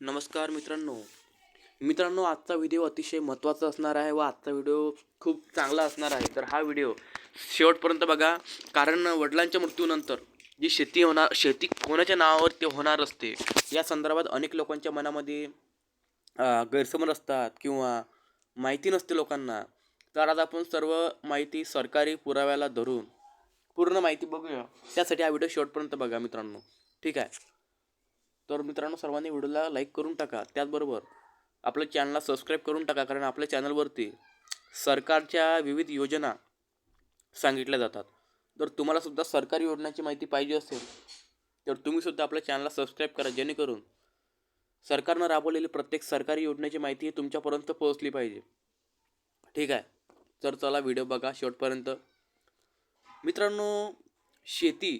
नमस्कार मित्रांनो. मित्रांनो आजचा व्हिडिओ अतिशय महत्त्वाचा असणार आहे व आजचा व्हिडिओ खूप चांगला असणार आहे. तर हा व्हिडिओ शेवटपर्यंत बघा. कारण वडिलांच्या मृत्यूनंतर जी शेती होणार शेती कोणाच्या नावावर ते होणार असते या संदर्भात अनेक लोकांच्या मनामध्ये गैरसमज असतात किंवा माहिती नसते लोकांना. तर आज आपण सर्व माहिती सरकारी पुराव्याला धरून पूर्ण माहिती बघूया. त्यासाठी हा व्हिडिओ शेवटपर्यंत बघा मित्रांनो. ठीक आहे? तर मित्रांनो सर्वांनी व्हिडिओला लाईक करून टाका. त्याचबरोबर आपल्या चॅनलला सबस्क्राईब करून टाका कारण आपल्या चॅनलवरती सरकारच्या विविध योजना सांगितल्या जातात. जर तुम्हालासुद्धा सरकारी योजनांची माहिती पाहिजे असेल तर तुम्हीसुद्धा आपल्या चॅनलला सबस्क्राईब करा जेणेकरून सरकारनं राबवलेली प्रत्येक सरकारी योजनेची माहिती ही तुमच्यापर्यंत पोहोचली पाहिजे. ठीक आहे? तर चला व्हिडिओ बघा शेवटपर्यंत. मित्रांनो शेती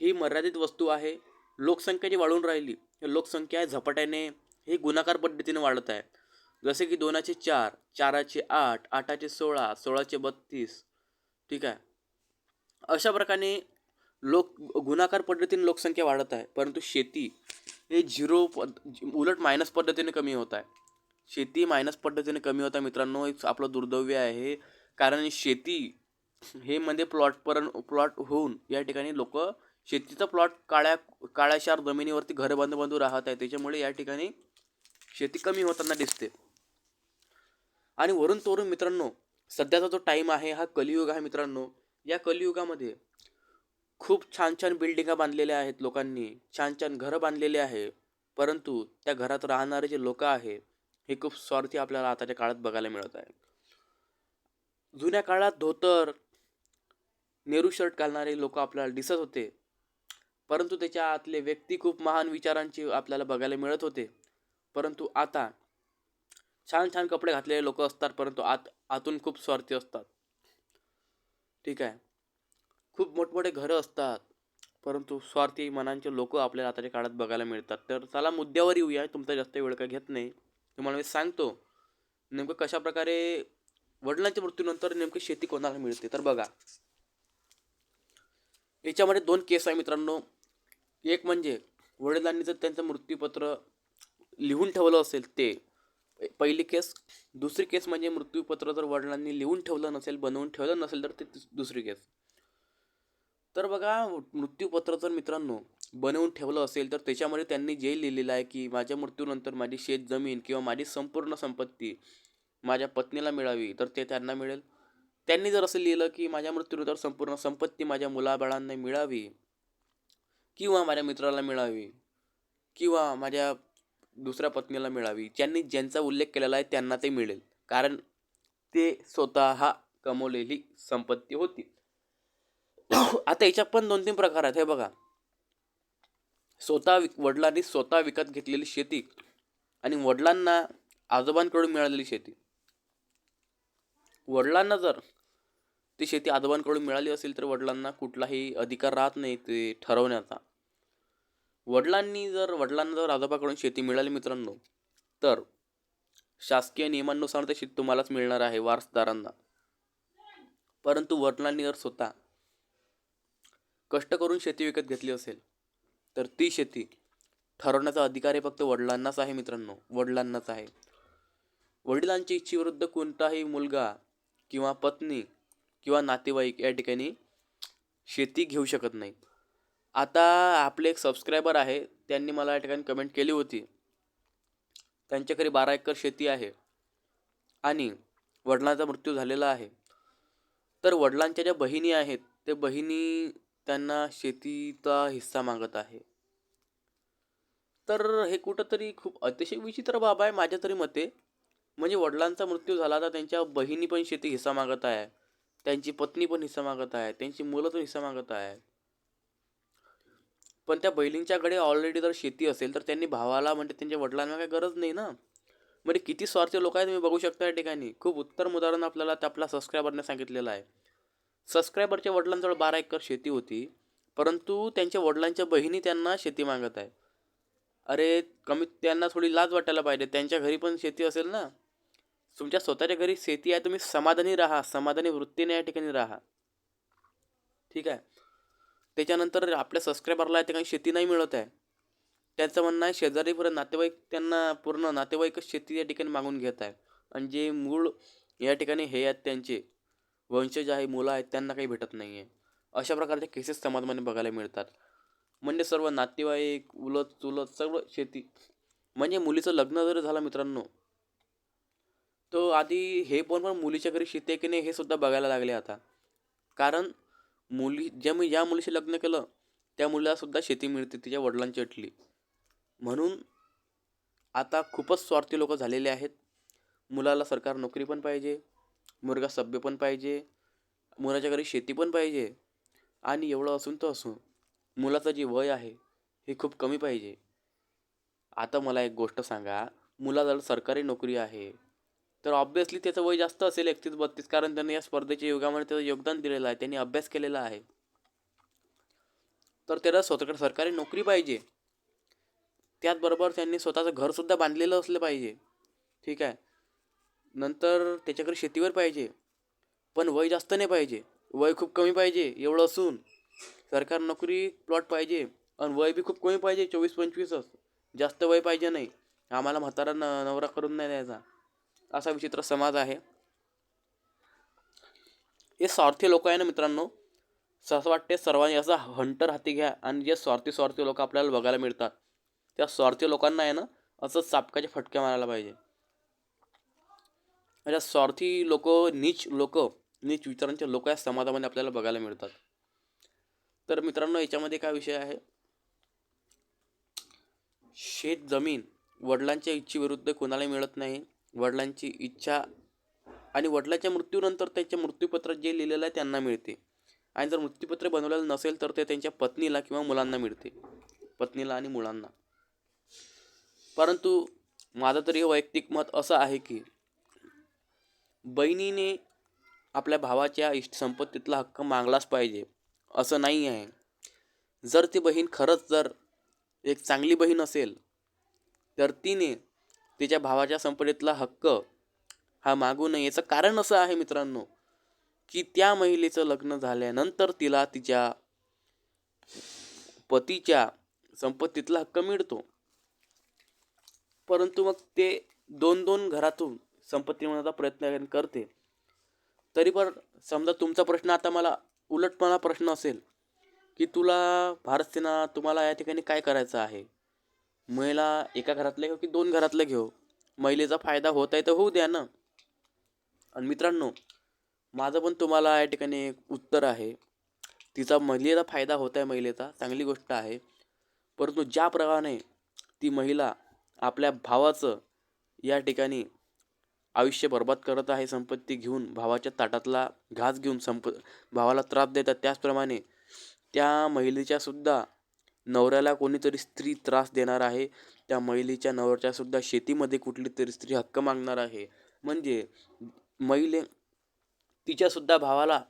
ही मर्यादित वस्तू आहे. लोकसंख्या जी वाढून राहिली. लोकसंख्या झपाट्याने ही गुणाकार पद्धतीने वाढत आहे. जसे की दोनाचे चार चाराचे आठ आठाचे सोळा सोळाचे बत्तीस ठीक आहे? अशा प्रकारे लोक गुणाकार पद्धतीने लोकसंख्या वाढत आहे. परंतु शेती हे झिरो पद उलट मायनस पद्धतीने कमी होत आहे. शेती मायनस पद्धतीने कमी होत आहे. मित्रांनो एक आपलं दुर्दैव्य आहे. कारण शेती हे मध्ये प्लॉट पर प्लॉट होऊन या ठिकाणी लोक शेतीचा प्लॉट काळ्या काळ्याशार जमिनीवरती घरं बांधू बांधू राहत आहे. त्याच्यामुळे या ठिकाणी शेती कमी होताना दिसते. आणि वरून तोरून मित्रांनो सध्याचा जो टाईम आहे हा कलियुग आहे मित्रांनो. या कलियुगामध्ये खूप छान छान बिल्डिंगा बांधलेल्या आहेत लोकांनी. छान छान घरं बांधलेले आहे. परंतु त्या घरात राहणारे जे लोक आहे हे खूप स्वार्थी आपल्याला आताच्या काळात बघायला मिळत आहे. जुन्या काळात धोतर नेहरू शर्ट घालणारे लोक आपल्याला दिसत होते. परंतु त्याच्या आतले व्यक्ती खूप महान विचारांचे आपल्याला बघायला मिळत होते. परंतु आता छान छान कपडे घातलेले लोक असतात परंतु आत आतून खूप स्वार्थी असतात. ठीक आहे. खूप मोठमोठे घरं असतात परंतु स्वार्थी मनांचे लोक आपल्याला आताच्या काळात बघायला मिळतात. तर चला मुद्द्यावर येऊया तुमचा जास्त वेळ काय घेत नाही. तुम्हाला मी सांगतो नेमकं कशा प्रकारे वडिलांच्या मृत्यूनंतर नेमकी शेती कोणाला मिळते? तर बघा. याच्यामध्ये दोन केस आहे मित्रांनो. एक म्हणजे वडिलांनी जर त्यांचं मृत्यूपत्र लिहून ठेवलं असेल ते पहिली केस दुसरी केस म्हणजे मृत्यूपत्र जर वडिलांनी लिहून ठेवलं नसेल बनवून ठेवलं नसेल तर ते दुसरी केस. तर बघा मृत्यूपत्र जर मित्रांनो बनवून ठेवलं असेल तर त्याच्यामध्ये त्यांनी जे लिहिलेलं आहे की माझ्या मृत्यूनंतर माझी शेत जमीन किंवा माझी संपूर्ण संपत्ती माझ्या पत्नीला मिळावी तर ते त्यांना मिळेल. त्यांनी जर असं लिहिलं की माझ्या मृत्यूनंतर संपूर्ण संपत्ती माझ्या मुलाबाळांना मिळावी किंवा माझ्या मित्राला मिळावी किंवा माझ्या दुसऱ्या पत्नीला मिळावी ज्यांनी ज्यांचा उल्लेख केलेला आहे त्यांना ते मिळेल. कारण ते स्वतः कमवलेली संपत्ती होती. आता याच्यात पण दोन तीन प्रकार आहेत. हे बघा. स्वतः विक वडिलांनी स्वतः विकत घेतलेली शेती आणि वडिलांना आजोबांकडून मिळालेली शेती. वडिलांना जर ती शेती आजोबांकडून मिळाली असेल तर वडिलांना कुठलाही अधिकार राहत नाही ते ठरवण्याचा. वडिलांनी जर वडिलांना जर आजोबाकडून शेती मिळाली मित्रांनो तर शासकीय नियमांनुसार ते शेती तुम्हालाच मिळणार आहे वारसदारांना. परंतु वडिलांनी जर स्वतः कष्ट करून शेती विकत घेतली असेल तर ती शेती ठरवण्याचा अधिकार हे फक्त वडिलांनाच आहे मित्रांनो वडिलांनाच आहे. वडिलांच्या इच्छेविरुद्ध कोणताही मुलगा किंवा पत्नी किंवा नातेवाईक या ठिकाणी शेती घेऊ शकत नाही आता आपले एक सबस्क्रायबर आहे त्यांनी मला या ठिकाणी कमेंट केली होती. त्यांच्या घरी बारा एकर शेती आहे आणि वडिलांचा मृत्यू झालेला आहे. तर वडिलांच्या ज्या बहिणी आहेत ते बहिणी त्यांना शेतीचा हिस्सा मागत आहे. तर हे कुठंतरी खूप अतिशय विचित्र बाब आहे माझ्या तरी मते. म्हणजे वडिलांचा मृत्यू झाला तर त्यांच्या बहिणी पण शेती हिस्सा मागत आहे. त्यांची पत्नी पण हिस्सा मागत आहे त्यांची मुलं पण हिस्सा मागत आहे पण त्या बहिणींच्याकडे ऑलरेडी जर शेती असेल तर त्यांनी भावाला म्हणजे त्यांच्या वडिलांना काही गरज नाही ना? म्हणजे किती स्वार्थी लोक आहेत तुम्ही बघू शकता या ठिकाणी. खूप उत्तम उदाहरण आपल्याला त्या आपल्या सबस्क्रायबरने सांगितलेलं आहे. सबस्क्रायबरच्या वडिलांजवळ बारा एकर शेती होती परंतु त्यांच्या वडिलांच्या बहिणी त्यांना शेती मागत आहे अरे कमीत त्यांना थोडी लाज वाटायला पाहिजे. त्यांच्या घरी पण शेती असेल ना? तुमच्या स्वतःच्या घरी शेती आहे तुम्ही समाधानी राहा समाधानी वृत्तीने या ठिकाणी राहा. ठीक आहे? त्याच्यानंतर आपल्या सबस्क्रायबरला त्या ठिकाणी शेती नाही मिळत आहे. त्यांचं म्हणणं आहे शेजारीपर्यंत नातेवाईक त्यांना पूर्ण नातेवाईकच शेती या ठिकाणी मागून घेत आहे. आणि जे मूळ या ठिकाणी हे आहेत त्यांचे वंशज आहे मुलं आहेत त्यांना काही भेटत नाही आहे अशा प्रकारचे केसेस समाजमध्ये बघायला मिळतात. म्हणजे सर्व नातेवाईक उलत चुलत सर्व शेती. म्हणजे मुलीचं लग्न जरी झालं मित्रांनो तो आधी हे पण पण मुलीच्या घरी शेती आहे की नाही हे सुद्धा बघायला लागले आता. कारण मुली ज्या मी ज्या मुलीशी लग्न केलं त्या मुलीलासुद्धा शेती मिळते तिच्या वडिलांची अटली. म्हणून आता खूपच स्वार्थी लोक झालेले आहेत. मुलाला सरकार नोकरी पण पाहिजे मुलगा सभ्य पण पाहिजे मुलाच्या घरी शेती पण पाहिजे आणि एवढं असून तर असून मुलाचं जे वय आहे हे खूप कमी पाहिजे. आता मला एक गोष्ट सांगा मुलाजवळ सरकारी नोकरी आहे तर ऑब्व्हियसली त्याचं वय जास्त असेल एकतीस बत्तीस कारण त्यांनी या स्पर्धेच्या युगामध्ये त्याचं योगदान दिलेलं आहे. त्यांनी अभ्यास केलेला आहे. तर त्याला स्वतःकडे सरकारी नोकरी पाहिजे. त्याचबरोबर त्यांनी स्वतःचं घरसुद्धा बांधलेलं असलं पाहिजे. ठीक आहे? नंतर त्याच्याकडे शेतीवर पाहिजे. पण वय जास्त नाही पाहिजे. वय खूप कमी पाहिजे. एवढं असून सरकार नोकरी प्लॉट पाहिजे. आणि वय बी खूप कमी पाहिजे. चोवीस पंचवीसच. जास्त वय पाहिजे नाही. आम्हाला म्हातारा न नवरा करून नाही द्यायचा. असा विचित्र समाज आहे. हे स्वार्थी लोक आहे ना मित्रांनो? असं वाटते सर्वांनी असा हंटर हाती घ्या आणि जे स्वार्थी स्वार्थी लोक आपल्याला बघायला मिळतात त्या स्वार्थी लोकांना आहे ना असं चापकाचे फटके मारायला पाहिजे. अशा स्वार्थी लोक नीच लोक नीच विचारांचे लोक या समाजामध्ये आपल्याला बघायला मिळतात. तर मित्रांनो याच्यामध्ये काय विषय आहे? शेत जमीन वडिलांच्या इच्छेविरुद्ध कोणाला मिळत नाही. वडिलांची इच्छा आणि वडिलाच्या मृत्यूनंतर त्यांच्या मृत्यूपत्रात जे लिहिलेलं आहे त्यांना मिळते. आणि जर मृत्यूपत्र बनवलेलं नसेल तर ते त्यांच्या पत्नीला किंवा मुलांना मिळते. पत्नीला आणि मुलांना. परंतु माझं तरी वैयक्तिक मत असं आहे की बहिणीने आपल्या भावाच्या इष्ट संपत्तीतला हक्क मागलाच पाहिजे असं नाही आहे. जर ती बहीण खरंच जर एक चांगली बहीण असेल तर तिने तिच्या भावाच्या संपत्तीतला हक्क हा मागू नये याचं कारण असं आहे मित्रांनो की त्या महिलेचं लग्न झाल्यानंतर तिला तिच्या पतीच्या संपत्तीतला हक्क मिळतो. परंतु मग ते दोन दोन घरातून संपत्ती मिळवण्याचा प्रयत्न करते. तरी पण समजा तुमचा प्रश्न आता मला उलट मला प्रश्न असेल की तुला भारत सेना तुम्हाला या ठिकाणी काय करायचं आहे? महिला एका घरातल्या घेऊ की दोन घरातल्या घेऊ? महिलेचा फायदा होत आहे तर होऊ द्या ना. आणि मित्रांनो माझं पण तुम्हाला या ठिकाणी एक उत्तर आहे. तिचा महिलेचा फायदा होत आहे महिलेचा चांगली गोष्ट आहे. परंतु ज्याप्रमाणे ती महिला आपल्या भावाचं या ठिकाणी आयुष्य बर्बाद करत आहे संपत्ती घेऊन भावाच्या ताटातला घास घेऊन संप भावाला त्रास देतात त्याचप्रमाणे त्या महिलेच्यासुद्धा नवऱ्याला कोणीतरी स्त्री त्रास देणार आहे त्या महिलेच्या नवऱ्याच्यासुद्धा शेतीमध्ये कुठली तरी स्त्री हक्क मागणार आहे. म्हणजे महिले तिच्यासुद्धा भावाला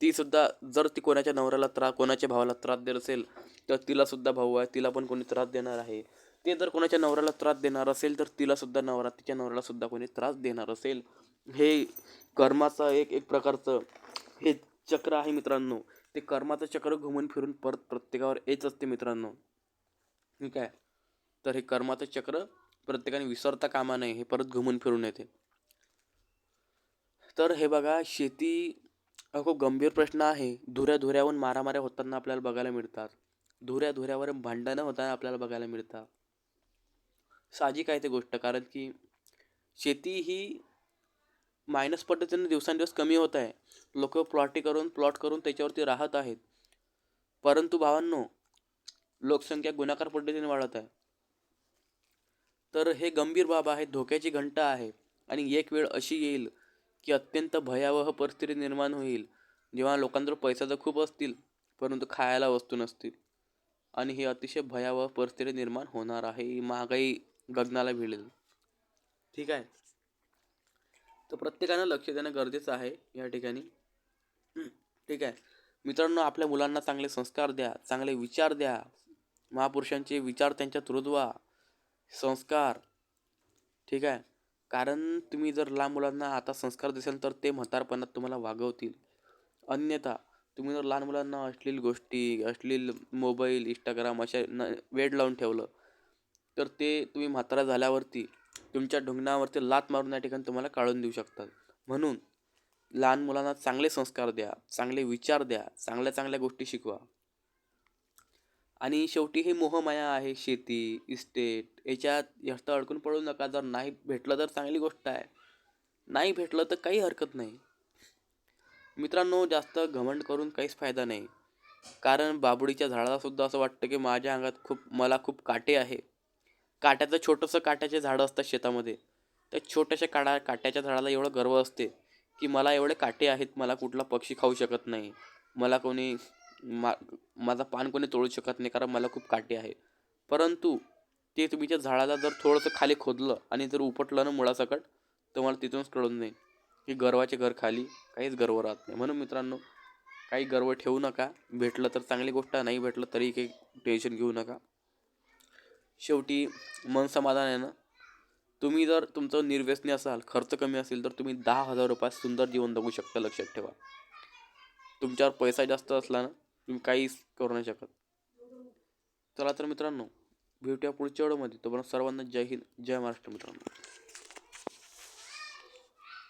तीसुद्धा जर ती कोणाच्या नवऱ्याला त्रास कोणाच्या भावाला त्रास देत असेल तर तिलासुद्धा भाऊ आहे तिला पण कोणी त्रास देणार आहे. ते जर कोणाच्या नवऱ्याला त्रास देणार असेल तर तिलासुद्धा नवरा तिच्या नवऱ्यालासुद्धा कोणी त्रास देणार असेल. हे कर्माचं एक एक प्रकारचं हे चक्र आहे मित्रांनो. ते कर्माचं चक्र घुमून फिरून परत प्रत्येकावर येत असते मित्रांनो. ठीक आहे? तर हे कर्माचं चक्र प्रत्येकाने विसरता कामा नये हे परत घुमून फिरून येते. तर हे बघा शेती हा खूप गंभीर प्रश्न आहे. धुऱ्या धुऱ्याहून मारामाऱ्या होताना आपल्याला बघायला मिळतात. धुऱ्या धुऱ्यावर भांडणं होताना आपल्याला बघायला मिळतात. साहजिक आहे ते गोष्ट कारण की शेती ही मायनस पद्धतीनं दिवसांदिवस कमी होत आहे. लोक प्लॉटी करून प्लॉट करून त्याच्यावरती राहत आहेत. परंतु भावांनो लोकसंख्या गुणाकार पद्धतीने वाढत आहे. तर हे गंभीर बाब आहे धोक्याची घंटा आहे आणि एक वेळ अशी येईल की अत्यंत भयावह परिस्थिती निर्माण होईल. जेव्हा लोकांजवळ पैसा तर खूप असतील परंतु खायला वस्तू नसतील. आणि ही अतिशय भयावह परिस्थिती निर्माण होणार आहे ही महागाई गगनाला भिडेल. ठीक आहे? तर प्रत्येकानं लक्ष देणं गरजेचं आहे या ठिकाणी. ठीक आहे. मित्रांनो आपल्या मुलांना चांगले संस्कार द्या चांगले विचार द्या. महापुरुषांचे विचार त्यांच्यात रुजवा. संस्कार. ठीक आहे? कारण तुम्ही जर लहान मुलांना आता संस्कार देसाल तर ते म्हातारपणात तुम्हाला वागवतील. अन्यथा तुम्ही जर लहान मुलांना अश्लील गोष्टी अश्लील मोबाईल इंस्टाग्राम अशा न वेड लावून ठेवलं तर ते तुम्ही म्हातारा झाल्यावरती तुमच्या ढुंगणावरती लात मारून या ठिकाणी तुम्हाला काढून देऊ शकतात. म्हणून लहान मुलांना चांगले संस्कार द्या चांगले विचार द्या चांगल्या चांगल्या गोष्टी शिकवा. आणि शेवटी हे मोहमाया आहे शेती इस्टेट याच्यात जास्त अडकून पडू नका. जर नाही भेटलं तर चांगली गोष्ट आहे. नाही भेटलं तर काही हरकत नाही. मित्रांनो जास्त घमंड करून काहीच फायदा नाही. कारण बाबुडीच्या झाडाला सुद्धा असं वाटतं की माझ्या अंगात खूप मला खूप काटे आहे. काट्याचं छोटंसं काट्याचे झाडं असतात शेतामध्ये. त्या छोट्याशा काडा काट्याच्या झाडाला एवढं गर्व असते की मला एवढे काटे आहेत मला कुठला पक्षी खाऊ शकत नाही. मला कोणी मा माझा पान कोणी तोडू शकत नाही कारण मला खूप काटे आहे परंतु ते तुम्ही त्या झाडाला जर थोडंसं खाली खोदलं आणि जर उपटलं ना मुळासकट तर मला तिथूनच कळून जाईल की गर्वाचे घर खाली काहीच गर्व राहत नाही. म्हणून मित्रांनो काही गर्व ठेवू नका. भेटलं तर चांगली गोष्ट नाही भेटलं तरी काही टेन्शन घेऊ नका. शेवटी मन समाधान आहे ना? तुम्ही जर तुमचं निर्व्यसनी असाल खर्च कमी असेल तर तुम्ही दहा हजार रुपयात सुंदर जीवन जगू शकता लक्षात ठेवा. तुमच्यावर पैसा जास्त असला ना तुम्ही काहीच करू नाही शकत. चला तर मित्रांनो भेटूया पुढच्या वेळेमध्ये तोपर्यंत सर्वांना जय हिंद जय महाराष्ट्र मित्रांनो.